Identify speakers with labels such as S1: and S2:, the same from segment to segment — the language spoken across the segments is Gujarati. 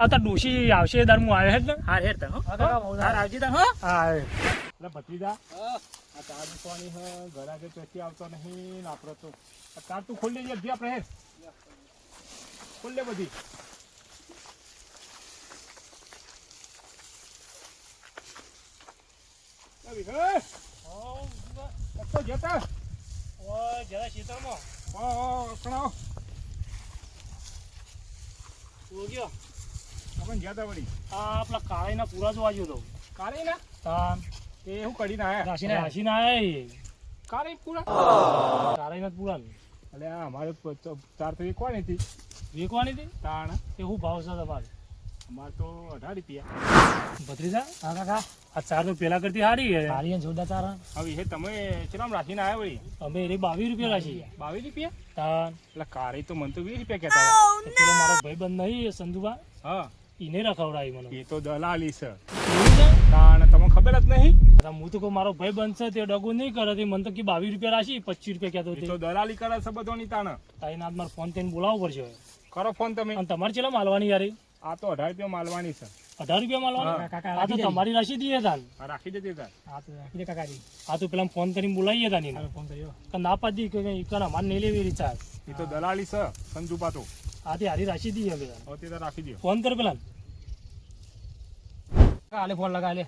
S1: આ તો ડોશી આવશે તાર હું આવ્યો હેડ ને
S2: હા હેડ તા હો
S1: હા,
S2: આવજી તા હો
S1: હા
S3: એટલે ભત્રીજા આ કાર પાણી હે ઘર આગળ ચોથી આવતો નહીં ને તો આ કાર તું ખોલી લેજે આપણે હેડ ખોલ બધી હે? જતા
S1: ઓ જરા
S3: ઓ, ઓ, અકળાઓ.
S1: તું ગયો
S3: આપણે તા વળી.
S1: આ પેલા કાળીના પૂરા જોવા ગયો તો.
S3: કાળીના ના
S1: તાન.
S3: એ હું કઢીને આયા
S1: રાશિના. રાશિના આયા
S3: કારે પૂરા?
S1: કાળાઈના પૂરા
S3: એટલે આ અમારે ચાર તો વેકવાની કોણ હતી.
S1: વેકવાની હતી?
S3: તાણ.
S1: એ શું ભાવ છે તમારે?
S3: અમારે તો અઢાર રૂપિયા.
S1: ભત્રીજા હા કાકા. આ ચાર તો પેલા કરતી સારી છે. હારી જોરદાર ચાર.
S3: હવે હે તમે ચલામ રાખીને આવ્યા વળી?
S1: અમે એ બાવીસ રૂપિયા રાખી
S3: બાવીસ રૂપિયા?
S1: તાણ.
S3: એટલે કાળી તો મને તો વીસ રૂપિયા કહેતા
S1: મારો ભાઈ ભાઈબંધ નહીં એ સંધુબા.
S3: હા.
S1: એને રખવડાવી મને.
S3: એ તો દલાલી છે. તમને ખબર જ નહીં?
S1: હું તો કહું મારો ભાઈ બનશે તે ડગો નહીં કરે તે મને તો કે બાવીસ રૂપિયા રાશી પચીસ રૂપિયા કહેતો
S3: તો. દલાલી કરે છે બધોની તાણ
S1: તારી નાથ મારે ફોન તેને બોલાવવો પડશે.
S3: કરો ફોન તમે.
S1: અને તમારે ચેલા માલવાની યાર
S3: આ તો અઢાર રૂપિયા માલવાની છે.
S1: અઢાર રૂપિયા માલવાની. આ તો તમારી રાશિ દઈએ તાન
S3: આ રાખી દે તાર.
S1: આ તો પેલા ફોન કરીને બોલાવીએ તાની ફોન કર્યો. કે ના પાડી કે કઈ માન નહીં લેવી રિચાર્જ
S3: એ તો દલાલી છે સંજુપા તો
S1: આથી હારી રાશી દઈએ
S3: હવે. તે રાખી દો
S1: ફોન કર પેલા.
S2: કાલે ફોન લગા લે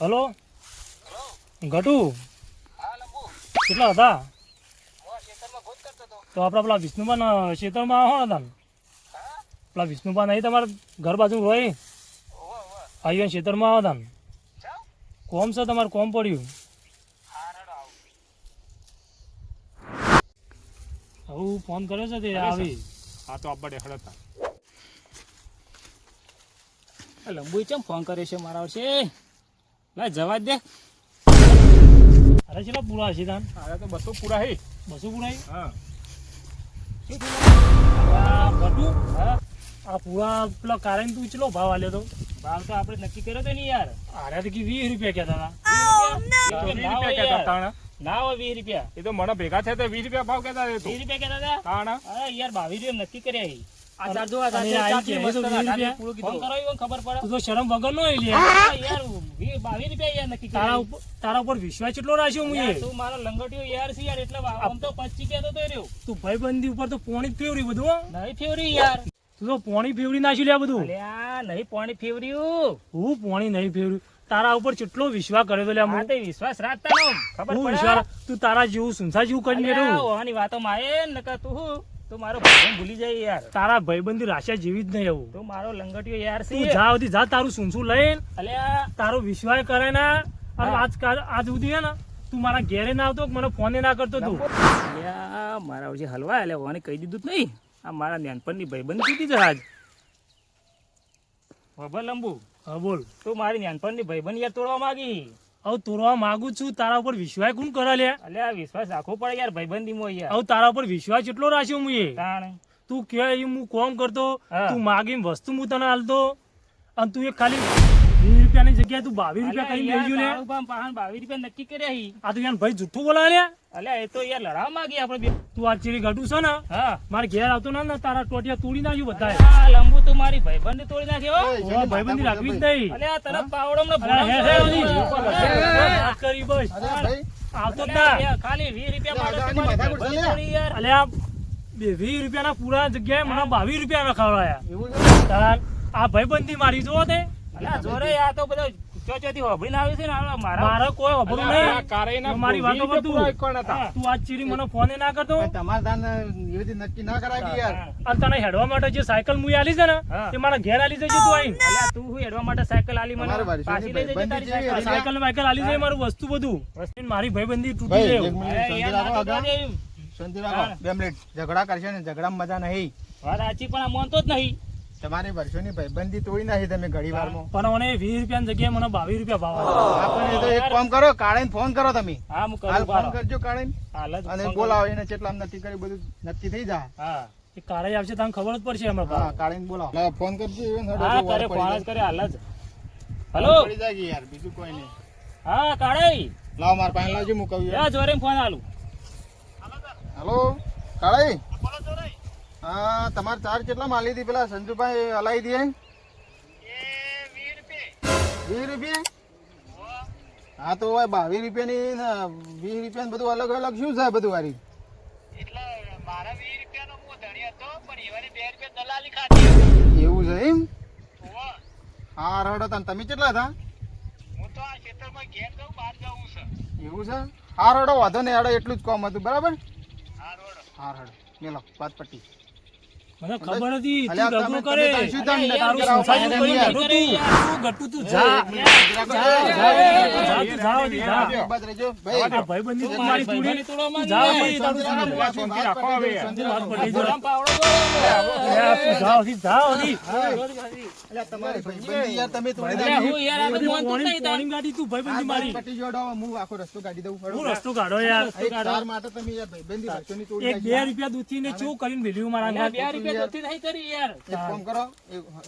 S1: હલો ઘટુ કેટલા હતા? તો આપણા પેલા વિષ્ણુબાન ક્ષેત્રમાં આવો તાન? પેલા વિષ્ણુબા નહીં તમારા ઘર બાજુ હોય? આવ્યો ક્ષેત્રમાં આવો તાન? કોમ છે તમારે? કોમ પડ્યું? હું ફોન કર્યો છે તે આવી.
S3: આ તો આપણે હળતા
S2: લંબુ ચમ ફોન કર્યો છે મારા વર્ષે લા જવા દે.
S1: અરે ચેલા પૂરા છે તાન?
S3: અરે તો બસો પૂરા હે.
S1: બસો પૂરા
S3: હા?
S1: બધું? હા? આ પૂરા પેલા કારણ તું ચલો ભાવ આલ્યો તો?
S2: ભાવ તો આપણે નક્કી કર્યો તો ને યાર.
S1: આરે તો કે વીસ રૂપિયા કહેતા હતા.
S3: તો વીસ રૂપિયા? કહેતા
S2: યાર. ના હોય વીસ રૂપિયા.
S3: એ તો મને ભેગા થયા વીસ રૂપિયા ભાવ કહેતા હતા એ તો.
S2: વીસ રૂપિયા કેતા હતા? અરે યાર બાવીસ રૂપિયા નક્કી કર્યા આ? પૂરું કીધું. ખબર પડે?
S1: તો શરમ વગર નો લે.
S2: યાર રૂપિયા યાર નક્કી
S1: તારા ઉપર તારા ઉપર વિશ્વાસ એટલો રાખ્યો હું એ.
S2: તું મારો લંગોટિયો યાર છે યાર એટલે આમ તો પચી કેતો તો રહ્યો.
S1: તું ભાઈબંધી ઉપર તો પોણી ફેવરી બધું
S2: નહીં ફેવરી યાર.
S1: તું તો પોણી ફેવરી નાખ્યું લે બધું.
S2: અલ્યા નહીં પોણી ફેવર્યું
S1: હું. પોણી નહીં ફેવર્યું તારા ઉપર કેટલો વિશ્વાસ કર્યો તો લ્યા
S2: આ વિશ્વાસ રાખતા નો ખબર
S1: હું વિશ્વાસ તું તારા જેવું સુનસા જેવું કરીને રહ્યું
S2: ઓવાની વાતોમાં આયે ને તું હું? તું મારો ભાઈ ભૂલી જાય યાર.
S1: તારા ભાઈબંધી રાશિયા જેવી જ નહીં એવું
S2: તું મારો લંગટિયો યાર
S1: તું જા સુધી જા તારું સુનસું લઈને.
S2: અલ્યા
S1: તારો વિશ્વાસ કરે ને. અને આજ આજ સુધી હે ને તું મારા ઘેરે ના આવતો મને ફોને ના કરતો તું?
S2: અલ્યા મારા વચ્ચે હલવા એટલે ઓને કહી દીધું જ નહીં. આ મારા નાનપણની ભાઈબંધ કીધી જ આજ. ખબર લંબુ.
S1: હા બોલ.
S2: તું મારી નાનપણની ભાઈબંધ યાર તોડવા માંગી.
S1: હવે તોડવા માંગુ છું તારા ઉપર વિશ્વાસ કોણ કરે લે?
S2: અલ્યા વિશ્વાસ રાખવો પડે યાર ભાઈબંધીમાં યાર.
S1: હવે તારા ઉપર વિશ્વાસ કેટલો રાખ્યો હું એ.
S2: તાણ.
S1: તું કે હું કોમ કરતો તું માગીને વસ્તુ હું તને હાલતો અને તું એક ખાલી રૂપિયાની જગ્યાએ તું બાવીસ રૂપિયા કઈ લેજો લે?
S2: બાવીસ રૂપિયા નક્કી કર્યા હી.
S1: આ તો યાર ભાઈ જુઠ્ઠું બોલા લે
S2: અલ્યા એ તો યાર લડાવા માંગી આપણે
S1: તું આ ચીરી ઘટું છે ને
S2: હા.
S1: મારે ઘેર આવતો ના ને તારા ટોટિયા તોડી નાખ્યું બધા
S2: લંબુ તો મારી ભાઈબંધ તોડી નાખ્યો
S1: ભાઈબંધી રાખવી જ નહીં.
S2: અલ્યા તરફ પાવડો ને
S1: અરે હે હે. ઓલી.
S2: ભોળા
S1: વાત કરી બસ.
S4: ભાઈ.
S1: આવતો જ ના.
S2: ખાલી વીસ રૂપિયા
S1: અલ્યા બે વીસ રૂપિયાના પૂરા જગ્યાએ મને બાવીસ રૂપિયા રખાવડાયા.
S4: એવું
S1: આ ભાઈબંધી મારી જો તે.
S2: જોરે આ તો બધો ચોચોથી હોભળીને આવ્યું છે ને આ મારા
S1: મારે કોઈ ખબર નહીં.
S3: કારેના
S1: મારી વાતો
S3: રૂપિયા
S1: કરતું.
S3: પૂરા કોણ હતા?
S1: તું આજ ચીરી મને ફોને ના કરતો.
S4: પણ તમારે એવી રીતે નક્કી ના કરાય યાર.
S1: અને તને હેડવા માટે જે સાયકલ મુઈ આલી છે ને તે મારા ઘેર આલી જજે તું આઈને
S2: અલ્યા તું હું હેડવા માટે સાયકલ આલી મને? પાછી લઈ જજે તારી
S4: ભાઈબંધી
S2: સાયકલ?
S1: સાયકલ ને આલી જાય મારું વસ્તુ બધું.
S2: વસ્તુ.
S1: મારી ભાઈબંધી તૂટી.
S4: મિનિટ શાંતિ રાખો. બે મિનિટ. ઝઘડા કરશે ને ઝઘડામાં મજા નહીં.
S2: વાત સાચી પણ આ માનતો જ નહીં.
S4: તમારી વર્ષોની ભાઈબંધી તોડી નાખી તમે ઘણી વારમાં
S1: પણ મને વીસ રૂપિયાની જગ્યાએ મને બાવીસ રૂપિયા ભાવ.
S4: આપણે તો એક કામ કરો કાળે ફોન કરો તમે.
S2: હા હું કરું
S4: ફોન કરજો કાળે અને બોલાવો એને કેટલા નક્કી કરી બધું નક્કી થઈ જાય.
S2: હા
S1: એ કારે આવશે તમને ખબર જ પડશે હમણાં
S4: હા. કાળે બોલાવો. ફોન કરજો
S2: હા કરે ફોન જ કરે હાલ જ. હલો?
S4: પડી જાય કે યાર બીજું કોઈ નહીં.
S2: હા કાળે
S4: લાવ માર પાસે લાવજો હું કહું
S2: જોરે ફોન આલું.
S4: હેલો કાળાઈ હા, તમારે ચાર્જ કેટલા માલી હતી પેલા સંજુભાઈ હલાવી દે વીસ રૂપિયા? હા, તો હવે બાવીસ રૂપિયાની વીસ રૂપિયા બધું અલગ અલગ શું છે બધું વારી? એવું છે એમ? હા, રડો તને. તમે કેટલા હતા? એવું છે? હા, રડો, વાંધો નહીં રડો એટલું જ કોમ હતું, બરાબર? હા, રડો. મેલો વાત પટ્ટી
S1: મને ખબર હતી તું
S4: અલ્યા,
S1: કરે તારું કોઈ
S4: યાર.
S1: ગટુ તું તું ગટુ તું જા જા, જા જા.
S4: ભાઈ,
S1: આ ભાઈબંધી તું મારી
S2: ભાઈબંધી
S1: તોડી જા તારું
S4: રાખો,
S3: હવે.
S1: વાત પટી ગઈ.
S2: ગોળામાં પાવડો
S1: બે રૂપિયા દૂધી ને ચો કરીને ભેલ્યું મારા
S2: બે રૂપિયા દોસ્તી નહીં કરી યાર.
S4: એક કરો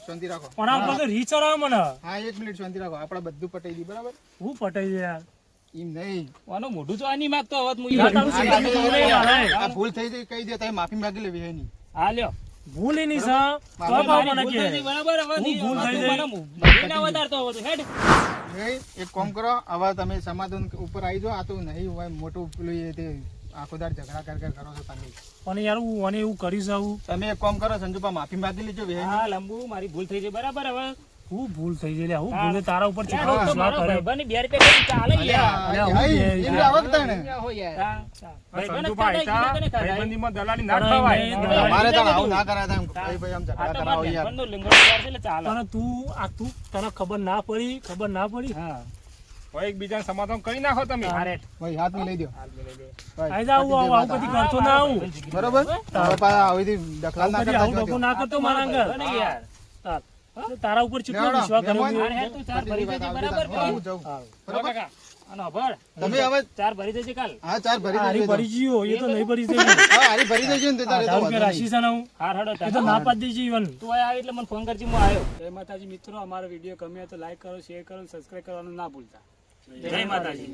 S4: શાંતિ રાખો.
S1: પણ આ મને.
S4: હા એક મિનિટ શાંતિ રાખો આપણે બધું પટાઈ દી બરાબર?
S1: હું પટાઈ છે યાર.
S4: એમ નહીં.
S2: આનું મોઢું તો આ નહીં માગતો
S1: નહીં.
S4: આ ભૂલ થઈ ગઈ કહી દે તમે માફી માંગી લેવી એની
S2: હા લ્યો.
S1: ભૂલ એની
S2: સા
S1: મને કે
S2: બરાબર હવે
S1: હું ભૂલ થઈ
S2: મરી ના વધારતો હોત. હેડ.
S4: નહીં, એક કામ કરો હવે તમે સમાધાન ઉપર આવી જાઓ આ તો નહીં હોય મોટું પેલું એ તે આખોદાર ઝઘડા કર કર કરો છો તમે
S1: પણ યાર હું અને એવું કરીશ આવું
S4: તમે એક કામ કરો સંજુપા માફી માંગી લેજો.
S2: હા લંબુ મારી ભૂલ થઈ ગઈ બરાબર હવે
S1: હું ભૂલ થઈ ગઈ હું ભૂલે તારા ઉપર
S2: હું તો
S1: કર્યો.
S2: ભાઈબંધ બે રૂપિયા ચાલે યાર.
S3: દલાલી ના ખવાય.
S4: આવું ના કરાય તેમ. ભાઈ આમ ઝઘડા કરાવો યાર.
S1: આ તને ખબર ના પડી ખબર ના પડી?
S2: હા.
S3: હોય એકબીજાને સમાધાન કરી નાખો તમે.
S4: ભાઈ હાથ લઈ દો.
S1: આઈ જા આવું આવું આવું કદી કરતો ના આવું.
S4: બરોબર? આવી દખલ ના કરતા
S1: ના મારા આગળ
S2: યાર.
S1: તાર. તારા ઉપર ચૂકવા વિશ્વાસ કર્યો. છે.
S2: તું ચાર ભરી દેજે, બરાબર
S4: હું જાઉં. બરાબર
S2: કાકા, આનો ભર.
S4: તમે હવે
S2: ચાર ભરી દેજે કાલ
S4: હા ચાર ભરી
S1: હારી ભરી ગયો એ તો નહીં ભરી જઈ
S4: હા હારી ભરી દેજો ને તારે તો
S1: હજાર રાશિ
S4: નહીં.
S1: હું
S2: હાર હડો
S1: એ તો ના પાડી દેજે ઈવન
S2: તું અહીંયા એટલે મને ફોન કરજે હું આવ્યો
S1: જય માતાજી મિત્રો અમારો વીડિયો ગમ્યો તો લાઈક કરો શેર કરો સબસ્ક્રાઇબ કરવાનું ના ભૂલતા જય માતાજી